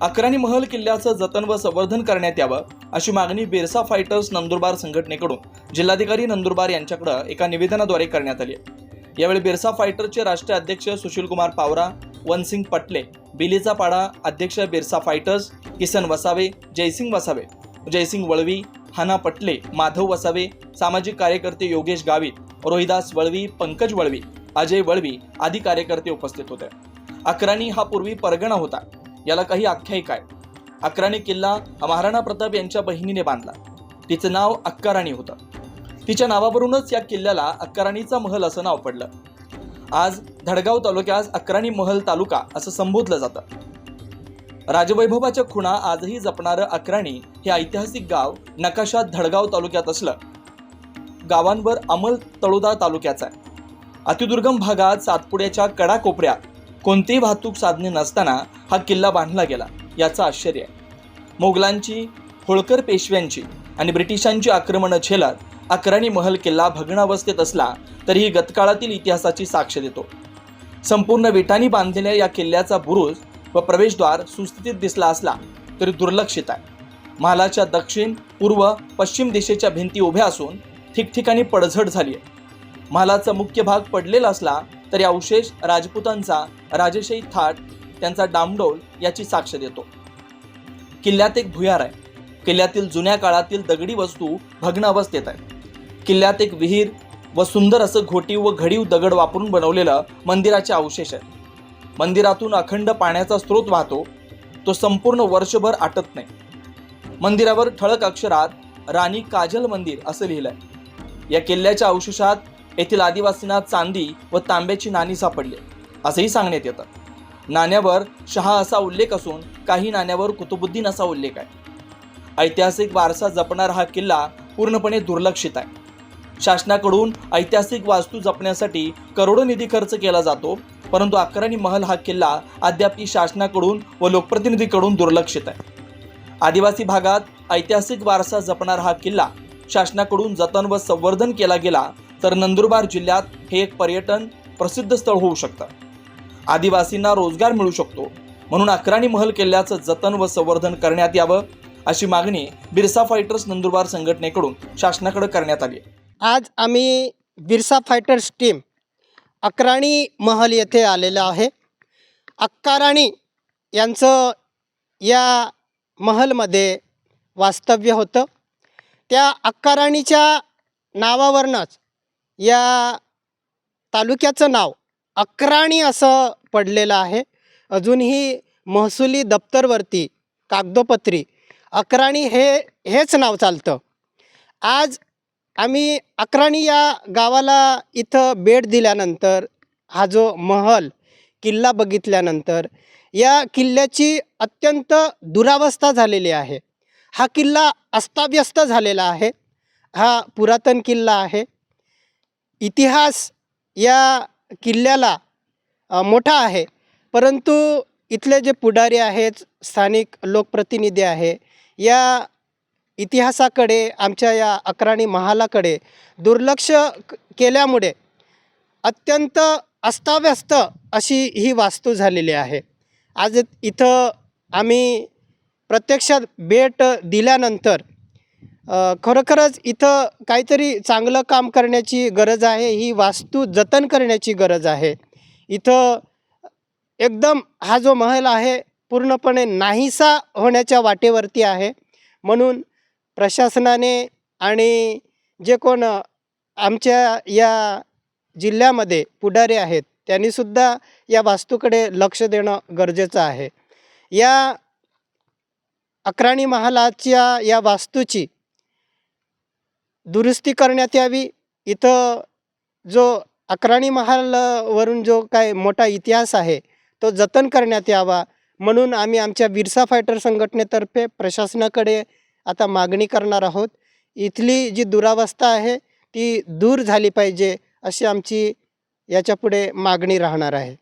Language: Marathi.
अकराणी महल किल्ल्याचं जतन व संवर्धन करण्यात यावं अशी मागणी बिरसा फायटर्स नंदुरबार संघटनेकडून जिल्हाधिकारी नंदुरबार यांच्याकडे एका निवेदनाद्वारे करण्यात आली यावेळी बिरसा फायटरचे राष्ट्रीय अध्यक्ष सुशीलकुमार पावरा वनसिंग पटले बिलीचा पाडा अध्यक्ष बिरसा फायटर्स किसन वसावे जयसिंग वसावे जयसिंग वळवी हाना पटले माधव वसावे सामाजिक कार्यकर्ते योगेश गावित रोहिदास वळवी पंकज वळवी अजय वळवी आदी कार्यकर्ते उपस्थित होते. अकराणी हा पूर्वी परगणा होता. याला काही आख्यायिका आहे अकराणी किल्ला हा महाराणा प्रताप यांच्या बहिणीने बांधला. तिचं नाव अक्काराणी होतं. तिच्या नावावरूनच या किल्ल्याला अक्काराणीचा महल असं नाव पडलं. आज धडगाव तालुक्यास अक्राणी महल तालुका असं संबोधलं जातं. राजवैभवाच्या खुणा आजही जपणारं अक्राणी हे ऐतिहासिक गाव नकाशात धडगाव तालुक्यात असलं. गावांवर अमल तळोदा तालुक्याचा आहे. अतिदुर्गम भागात सातपुड्याच्या कडाकोपऱ्या कोणतीही वाहतूक साधने नसताना हा किल्ला बांधला गेला याचं आश्चर्य आहे. मोगलांची होळकर पेशव्यांची आणि ब्रिटिशांची आक्रमणं झेलत अकराणी महल किल्ला भग्नावस्थेत असला तरीही गतकाळातील इतिहासाची साक्ष देतो. संपूर्ण विटांनी बांधलेल्या या किल्ल्याचा बुरुज व प्रवेशद्वार सुस्थितीत दिसला असला तरी दुर्लक्षित आहे. महालाच्या दक्षिण पूर्व पश्चिम दिशेच्या भिंती उभ्या असून ठिकठिकाणी पडझड झाली आहे. महालाचा मुख्य भाग पडलेला असला तरी अवशेष राजपुतांचा राजेशाही थाट त्यांचा डामडोल याची साक्ष देतो. किल्ल्यात एक भुयार आहे. किल्ल्यातील जुन्या काळातील दगडी वस्तू भग्न अवस्थेत आहे किल्ल्यात एक विहीर व सुंदर असं घोटीव व घडीव दगड वापरून बनवलेलं मंदिराचे अवशेष आहेत. मंदिरातून अखंड पाण्याचा स्रोत वाहतो. तो संपूर्ण वर्षभर आटत नाही. मंदिरावर ठळक अक्षरात राणी काजल मंदिर असं लिहिलं आहे या किल्ल्याच्या अवशेषात येथील आदिवासींना चांदी व तांब्याची नाणी सापडली. असंही सांगण्यात येतं. नाण्यावर शहा असा उल्लेख असून काही नाण्यावर कुतुबुद्दीन असा उल्लेख आहे. ऐतिहासिक वारसा जपणारा हा किल्ला पूर्णपणे दुर्लक्षित आहे. शासनाकडून ऐतिहासिक वास्तू जपण्यासाठी करोडो निधी खर्च केला जातो परंतु अकराणी महल हा किल्ला अद्याप शासनाकडून व लोकप्रतिनिधीकडून दुर्लक्षित आहे. आदिवासी भागात ऐतिहासिक वारसा जपणारा हा किल्ला शासनाकडून जतन व संवर्धन केला गेला तर नंदुरबार जिल्ह्यात हे एक पर्यटन प्रसिद्ध स्थळ होऊ शकतं. आदिवासींना रोजगार मिळू शकतो. म्हणून अकराणी महल किल्ल्याचं जतन व संवर्धन करण्यात यावं अशी मागणी बिरसा फायटर्स नंदुरबार संघटनेकडून शासनाकडे करण्यात आली. आज आम्ही बिरसा फायटर्स टीम अकराणी महल येथे आलेलं आहे. अक्काराणी यांचं या महलमध्ये वास्तव्य होतं. त्या अक्काराणीच्या नावावरनंच या तालुक्याचं नाव अक्राणी असं पडलेलं आहे. अजूनही महसुली दप्तरवरती कागदोपत्री. अक्राणी हे हेच नाव चालतं. आज आम्ही अक्राणी या गावाला इथं भेट दिल्यानंतर हा जो महल किल्ला बघितल्यानंतर या किल्ल्याची अत्यंत दुरावस्था झालेली आहे. हा किल्ला अस्ताव्यस्त झालेला आहे. हा पुरातन किल्ला आहे. इतिहास या किल्ल्याला मोठा आहे. परंतु इथले जे पुढारी आहेत स्थानिक लोकप्रतिनिधी आहे या इतिहासाकडे आमच्या या अकराणी महालाकडे दुर्लक्ष क- केल्यामुळे अत्यंत अस्ताव्यस्त अशी ही वास्तू झालेली आहे. आज इथं आम्ही प्रत्यक्षात भेट दिल्यानंतर खरोखरच इथं काहीतरी चांगलं काम करण्याची गरज आहे ही वास्तू जतन करण्याची गरज आहे. इथं एकदम हा जो महल आहे पूर्णपणे नाहीसा होण्याच्या वाटेवरती आहे. म्हणून प्रशासनाने आणि जे कोण आमच्या या जिल्ह्यामध्ये पुढारी आहेत त्यांनीसुद्धा या वास्तूकडे लक्ष देणं गरजेचं आहे. या अकराणी महालाच्या या वास्तूची दुरुस्ती करण्यात यावी. इथं जो अकराणी महालवरून जो काय मोठा इतिहास आहे तो जतन करण्यात यावा. म्हणून आम्ही आमच्या बिरसा फायटर संघटनेतर्फे प्रशासनाकडे आता मागणी करणार आहोत. इथली जी दुरावस्था आहे ती दूर झाली पाहिजे अशी आमची याच्यापुढे मागणी राहणार आहे.